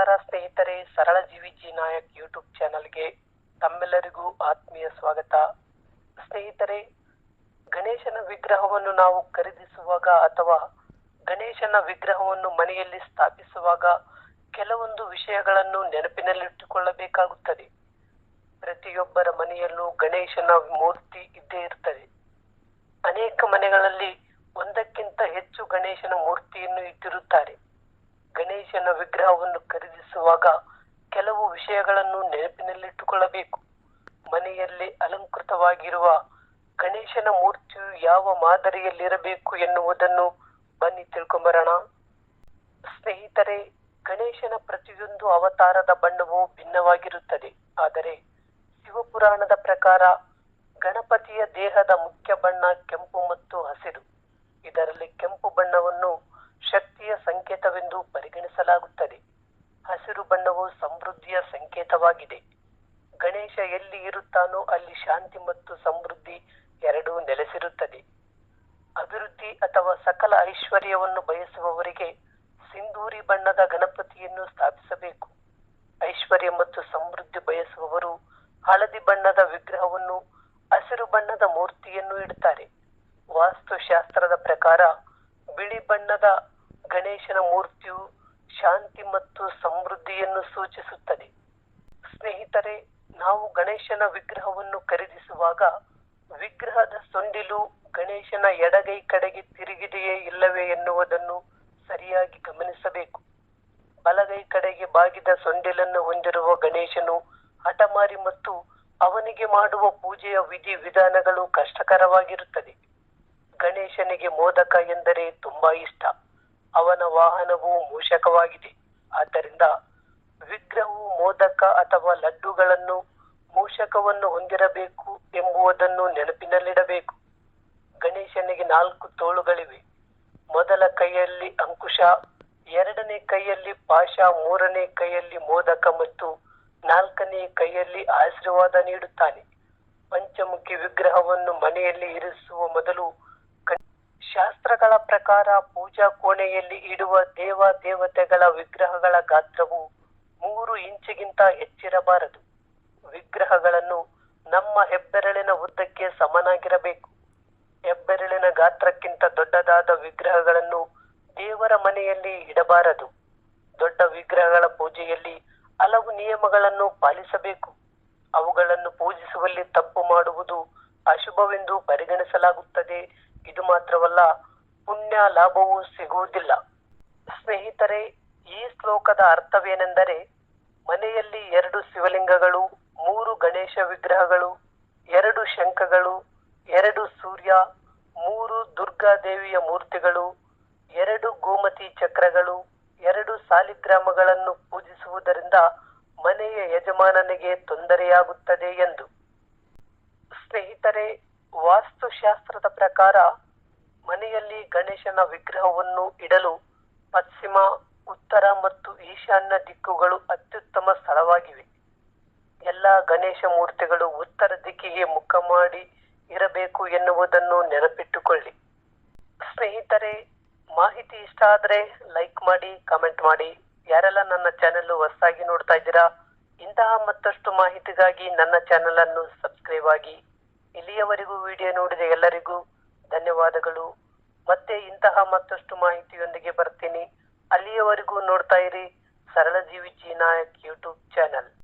ನಮಸ್ಕಾರ ಸ್ನೇಹಿತರೆ, ಸರಳ ಜೀವಿ ಜಿ ನಾಯಕ್ ಯೂಟ್ಯೂಬ್ ಚಾನಲ್ಗೆ ತಮ್ಮೆಲ್ಲರಿಗೂ ಆತ್ಮೀಯ ಸ್ವಾಗತ. ಸ್ನೇಹಿತರೆ, ಗಣೇಶನ ವಿಗ್ರಹವನ್ನು ನಾವು ಖರೀದಿಸುವಾಗ ಅಥವಾ ಗಣೇಶನ ವಿಗ್ರಹವನ್ನು ಮನೆಯಲ್ಲಿ ಸ್ಥಾಪಿಸುವಾಗ ಕೆಲವೊಂದು ವಿಷಯಗಳನ್ನು ನೆನಪಿನಲ್ಲಿಟ್ಟುಕೊಳ್ಳಬೇಕಾಗುತ್ತದೆ. ಪ್ರತಿಯೊಬ್ಬರ ಮನೆಯಲ್ಲೂ ಗಣೇಶನ ಮೂರ್ತಿ ಇದ್ದೇ ಇರ್ತದೆ. ಅನೇಕ ಮನೆಗಳಲ್ಲಿ ಒಂದಕ್ಕಿಂತ ಹೆಚ್ಚು ಗಣೇಶನ ಮೂರ್ತಿಯನ್ನು ಇಟ್ಟಿರುತ್ತಾರೆ. ಗಣೇಶನ ವಿಗ್ರಹವನ್ನು ಖರೀದಿಸುವಾಗ ಕೆಲವು ವಿಷಯಗಳನ್ನು ನೆನಪಿನಲ್ಲಿಟ್ಟುಕೊಳ್ಳಬೇಕು. ಮನೆಯಲ್ಲಿ ಅಲಂಕೃತವಾಗಿರುವ ಗಣೇಶನ ಮೂರ್ತಿಯು ಯಾವ ಮಾದರಿಯಲ್ಲಿರಬೇಕು ಎನ್ನುವುದನ್ನು ಬನ್ನಿ ತಿಳ್ಕೊಂಬರೋಣ. ಸ್ನೇಹಿತರೆ, ಗಣೇಶನ ಪ್ರತಿಯೊಂದು ಅವತಾರದ ಬಣ್ಣವು ಭಿನ್ನವಾಗಿರುತ್ತದೆ. ಆದರೆ ಶಿವಪುರಾಣದ ಪ್ರಕಾರ ಗಣಪತಿಯ ದೇಹದ ಮುಖ್ಯ ಬಣ್ಣ ಕೆಂಪು ಮತ್ತು ಹಸಿರು ಇದರಲ್ಲಿ ಕೆಂಪು ಬಣ್ಣವನ್ನು ಶಕ್ತಿಯ ಸಂಕೇತವೆಂದು ಪರಿಗಣಿಸಲಾಗುತ್ತದೆ ಹಸಿರು ಬಣ್ಣವು ಸಮೃದ್ಧಿಯ ಸಂಕೇತವಾಗಿದೆ. ಗಣೇಶ ಎಲ್ಲಿ ಇರುತ್ತಾನೋ ಅಲ್ಲಿ ಶಾಂತಿ ಮತ್ತು ಸಮೃದ್ಧಿ ಎರಡೂ ನೆಲೆಸಿರುತ್ತದೆ. ಅಭಿವೃದ್ಧಿ ಅಥವಾ ಸಕಲ ಐಶ್ವರ್ಯವನ್ನು ಬಯಸುವವರಿಗೆ ಸಿಂಧೂರಿ ಬಣ್ಣದ ಗಣಪತಿಯನ್ನು ಸ್ಥಾಪಿಸಬೇಕು. ಐಶ್ವರ್ಯ ಮತ್ತು ಸಮೃದ್ಧಿ ಬಯಸುವವರು ಹಳದಿ ಬಣ್ಣದ ವಿಗ್ರಹವನ್ನು, ಹಸಿರು ಬಣ್ಣದ ಮೂರ್ತಿಯನ್ನು ಇಡುತ್ತಾರೆ ವಾಸ್ತುಶಾಸ್ತ್ರದ ಪ್ರಕಾರ ಬಿಳಿ ಬಣ್ಣದ ಗಣೇಶನ ಮೂರ್ತಿಯು ಶಾಂತಿ ಮತ್ತು ಸಮೃದ್ಧಿಯನ್ನು ಸೂಚಿಸುತ್ತದೆ. ಸ್ನೇಹಿತರೆ, ನಾವು ಗಣೇಶನ ವಿಗ್ರಹವನ್ನು ಖರೀದಿಸುವಾಗ ವಿಗ್ರಹದ ಸೊಂಡಿಲು ಗಣೇಶನ ಎಡಗೈ ಕಡೆಗೆ ತಿರುಗಿದೆಯೇ ಇಲ್ಲವೇ ಎನ್ನುವುದನ್ನು ಸರಿಯಾಗಿ ಗಮನಿಸಬೇಕು. ಬಲಗೈ ಕಡೆಗೆ ಬಾಗಿದ ಸೊಂಡಿಲನ್ನು ಹೊಂದಿರುವ ಗಣೇಶನು ಹಠಮಾರಿ ಮತ್ತು ಅವನಿಗೆ ಮಾಡುವ ಪೂಜೆಯ ವಿಧಿ ವಿಧಾನಗಳು ಕಷ್ಟಕರವಾಗಿರುತ್ತದೆ. ಗಣೇಶನಿಗೆ ಮೋದಕ ಎಂದರೆ ತುಂಬಾ ಇಷ್ಟ. ಅವನ ವಾಹನವು ಮೂಷಕವಾಗಿದೆ. ಆದ್ದರಿಂದ ವಿಗ್ರಹವು ಮೋದಕ ಅಥವಾ ಲಡ್ಡುಗಳನ್ನು ಮೂಷಕವನ್ನು ಹೊಂದಿರಬೇಕು ಎಂಬುದನ್ನು ನೆನಪಿನಲ್ಲಿಡಬೇಕು. ಗಣೇಶನಿಗೆ ನಾಲ್ಕು ತೋಳುಗಳಿವೆ. ಮೊದಲ ಕೈಯಲ್ಲಿ ಅಂಕುಶ, ಎರಡನೇ ಕೈಯಲ್ಲಿ ಪಾಶ, ಮೂರನೇ ಕೈಯಲ್ಲಿ ಮೋದಕ ಮತ್ತು ನಾಲ್ಕನೇ ಕೈಯಲ್ಲಿ ಆಶೀರ್ವಾದ ನೀಡುತ್ತಾನೆ. ಪಂಚಮುಖಿ ವಿಗ್ರಹವನ್ನು ಮನೆಯಲ್ಲಿ ಇರಿಸುವ ಮೊದಲು ಶಾಸ್ತ್ರಗಳ ಪ್ರಕಾರ ಪೂಜಾ ಕೋಣೆಯಲ್ಲಿ ಇಡುವ ದೇವ ದೇವತೆಗಳ ವಿಗ್ರಹಗಳ ಗಾತ್ರವು ಮೂರು ಇಂಚಿಗಿಂತ ಹೆಚ್ಚಿರಬಾರದು. ವಿಗ್ರಹಗಳನ್ನು ನಮ್ಮ ಹೆಬ್ಬೆರಳಿನ ಉದ್ದಕ್ಕೆ ಸಮನಾಗಿರಬೇಕು. ಹೆಬ್ಬೆರಳಿನ ಗಾತ್ರಕ್ಕಿಂತ ದೊಡ್ಡದಾದ ವಿಗ್ರಹಗಳನ್ನು ದೇವರ ಮನೆಯಲ್ಲಿ ಇಡಬಾರದು. ದೊಡ್ಡ ವಿಗ್ರಹಗಳ ಪೂಜೆಯಲ್ಲಿ ಹಲವು ನಿಯಮಗಳನ್ನು ಪಾಲಿಸಬೇಕು. ಅವುಗಳನ್ನು ಪೂಜಿಸುವಲ್ಲಿ ತಪ್ಪು ಮಾಡುವುದು ಅಶುಭವೆಂದು ಪರಿಗಣಿಸಲಾಗುತ್ತದೆ. ಇದು ಮಾತ್ರವಲ್ಲ ಪುಣ್ಯ ಲಾಭವೂ ಸಿಗುವುದಿಲ್ಲ. ಸ್ನೇಹಿತರೆ, ಈ ಶ್ಲೋಕದ ಅರ್ಥವೇನೆಂದರೆ, ಮನೆಯಲ್ಲಿ ಎರಡು ಶಿವಲಿಂಗಗಳು, ಮೂರು ಗಣೇಶ ವಿಗ್ರಹಗಳು, ಎರಡು ಶಂಖಗಳು, ಎರಡು ಸೂರ್ಯ, ಮೂರು ದುರ್ಗಾದೇವಿಯ ಮೂರ್ತಿಗಳು, ಎರಡು ಗೋಮತಿ ಚಕ್ರಗಳು, ಎರಡು ಸಾಲಿಗ್ರಾಮಗಳನ್ನು ಪೂಜಿಸುವುದರಿಂದ ಮನೆಯ ಯಜಮಾನನಿಗೆ ತೊಂದರೆಯಾಗುತ್ತದೆ ಎಂದು. ಸ್ನೇಹಿತರೆ, ವಾಸ್ತುಶಾಸ್ತ್ರದ ಪ್ರಕಾರ ಮನೆಯಲ್ಲಿ ಗಣೇಶನ ವಿಗ್ರಹವನ್ನು ಇಡಲು ಪಶ್ಚಿಮ, ಉತ್ತರ ಮತ್ತು ಈಶಾನ್ಯ ದಿಕ್ಕುಗಳು ಅತ್ಯುತ್ತಮ ಸ್ಥಳವಾಗಿವೆ. ಎಲ್ಲ ಗಣೇಶ ಮೂರ್ತಿಗಳು ಉತ್ತರ ದಿಕ್ಕಿಗೆ ಮುಖ ಮಾಡಿ ಇರಬೇಕು ಎನ್ನುವುದನ್ನು ನೆನಪಿಟ್ಟುಕೊಳ್ಳಿ. ಸ್ನೇಹಿತರೆ, ಮಾಹಿತಿ ಇಷ್ಟ ಆದರೆ ಲೈಕ್ ಮಾಡಿ, ಕಮೆಂಟ್ ಮಾಡಿ. ಯಾರೆಲ್ಲ ನನ್ನ ಚಾನೆಲ್ ಹೊಸದಾಗಿ ನೋಡ್ತಾ ಇದ್ದೀರಾ, ಇಂತಹ ಮತ್ತಷ್ಟು ಮಾಹಿತಿಗಾಗಿ ನನ್ನ ಚಾನೆಲ್ ಅನ್ನು ಸಬ್ಸ್ಕ್ರೈಬ್ ಆಗಿ. ಇಲ್ಲಿಯವರೆಗೂ ವಿಡಿಯೋ ನೋಡಿದ ಎಲ್ಲರಿಗೂ ಧನ್ಯವಾದಗಳು. ಮತ್ತೆ ಇಂತಹ ಮತ್ತಷ್ಟು ಮಾಹಿತಿಯೊಂದಿಗೆ ಬರ್ತೀನಿ. ಅಲ್ಲಿಯವರೆಗೂ ನೋಡ್ತಾ ಇರಿ. ಸರಳ ಜೀವಿ ಜೀನಾಯಕ್ ಯೂಟ್ಯೂಬ್ ಯೂಟ್ಯೂಬ್